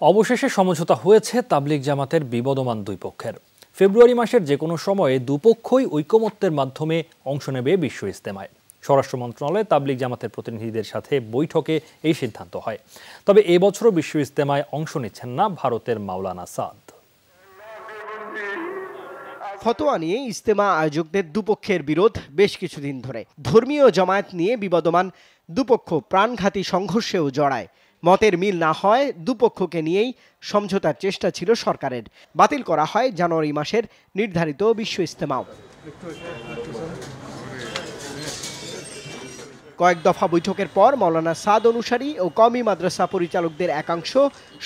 অবশেষে সমঝোতা হয়েছে তাবলিগ জামাতের বিবদমান দুই পক্ষের। ফেব্রুয়ারি মাসের যে কোনো সময়ে দুপক্ষই ঐকমত্যের মাধ্যমে অংশ নেবে বিশ্ব ইস্তেমায় স্বরাষ্ট্র মন্ত্রণালয়ে তাবলিগ জামাতের প্রতিনিধিদের সাথে বৈঠকে এই সিদ্ধান্ত হয়। তবে এবছরও বিশ্ব ইস্তেমায় অংশ নিচ্ছেন না ভারতের মাওলানা সাদ। ফতোয়া নিয়ে ইস্তেমা আয়োজকদের দুপক্ষের বিরোধ বেশ কিছুদিন ধরে। ধর্মীয় জামায়াত নিয়ে বিবদমান, দুপক্ষ প্রাণঘাতী সংঘর্ষেও জড়ায়। মতের মিল না হয়, দুপক্ষকে নিয়েই সমঝোতার চেষ্টা ছিল সরকারের। বাতিল করা হয় জানুয়ারি মাসের নির্ধারিত বিশ্ব ইস্তেমাও কয়েক দফা বৈঠকের পর মৌলানা সাদ অনুসারী ও কমি মাদ্রাসা পরিচালকদের একাংশ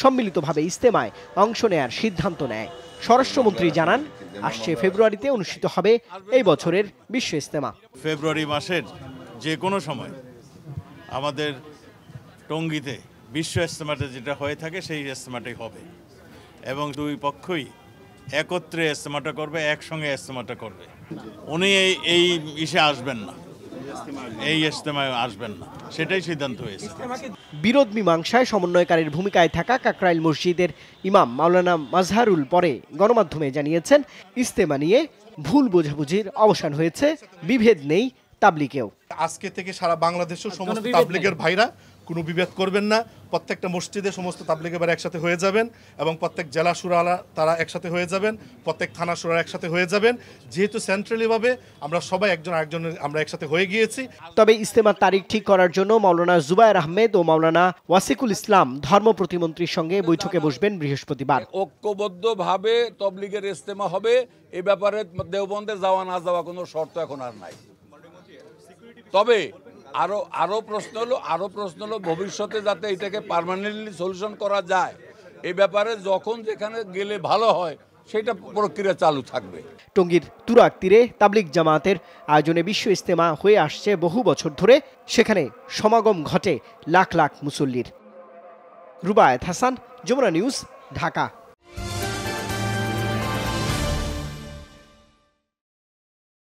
সম্মিলিতভাবে ইস্তেমায় অংশ নেয়ার সিদ্ধান্ত নেয়। স্বরাষ্ট্রমন্ত্রী জানান, আসছে ফেব্রুয়ারিতে অনুষ্ঠিত হবে এই বছরের বিশ্ব ইস্তেমা ফেব্রুয়ারি মাসের যে কোনো সময় আমাদের টঙ্গিতে বিশ্ব ইস্তেমাটা যেটা হয়ে থাকে সেই ইস্তেমাটাই হবে। এবং দুই পক্ষই একত্রে ইস্তেমাটা করবে একসঙ্গে ইস্তেমাটা করবে। উনি এই এই ইসে আসবেন না। এই ইস্তেমায় আসবেন না। সেটাই সিদ্ধান্ত হয়েছে। বিরোধ মীমাংসায় সমন্বয়কারীর ভূমিকায় থাকা কাকরাইল মসজিদের ইমাম মাওলানা মাজহারুল পরে গণমাধ্যমে জানিয়েছেন ইস্তেমা নিয়ে ভুল বোঝাবুঝির অবসান হয়েছে বিভেদ নেই তাবলিকেও। আজকে থেকে সারা বাংলাদেশের সমস্ত তাবলিগের ভাইরা কোনো বিভেদ করবেন না। প্রত্যেকটা মসজিদে সমস্ত তাবলিগের ভাইরা একসাথে হয়ে যাবেন এবং প্রত্যেক জেলা সুরালা তারা একসাথে হয়ে যাবেন প্রত্যেক থানা সুরা একসাথে হয়ে যাবেন। যেহেতু সেন্ট্রালিভাবে আমরা সবাই একজন আরেকজন আমরা একসাথে হয়ে গিয়েছি। তবে ইস্তেমার তারিখ ঠিক করার জন্য মাওলানা জুবায়ের আহমেদ ও মাওলানা ওয়াসিকুল ইসলাম ধর্ম প্রতিমন্ত্রীর সঙ্গে বৈঠকে বসবেন বৃহস্পতিবার। ঐক্যবদ্ধভাবে তবলিগের ইস্তেমা হবে। এ ব্যাপারে দেওবন্দে যাওয়া না যাওয়া কোনো শর্ত এখন আর নাই। তবে আরও আরও প্রশ্ন হলো, আরও প্রশ্ন হলো ভবিষ্যতে যাতে এটাকে পার্মানেন্টলি সলিউশন করা যায়। এই ব্যাপারে যখন যেখানে গেলে ভালো হয়, সেটা প্রক্রিয়া চালু থাকবে। টঙ্গীর তুরাক তীরে তাবলিগ জামাতের আয়োজনে বিশ্ব ইস্তেমা হয়ে আসছে বহু বছর ধরে। সেখানে সমাগম ঘটে লাখ লাখ মুসল্লির। রুবায়ত হাসান, যমুনা নিউজ, ঢাকা।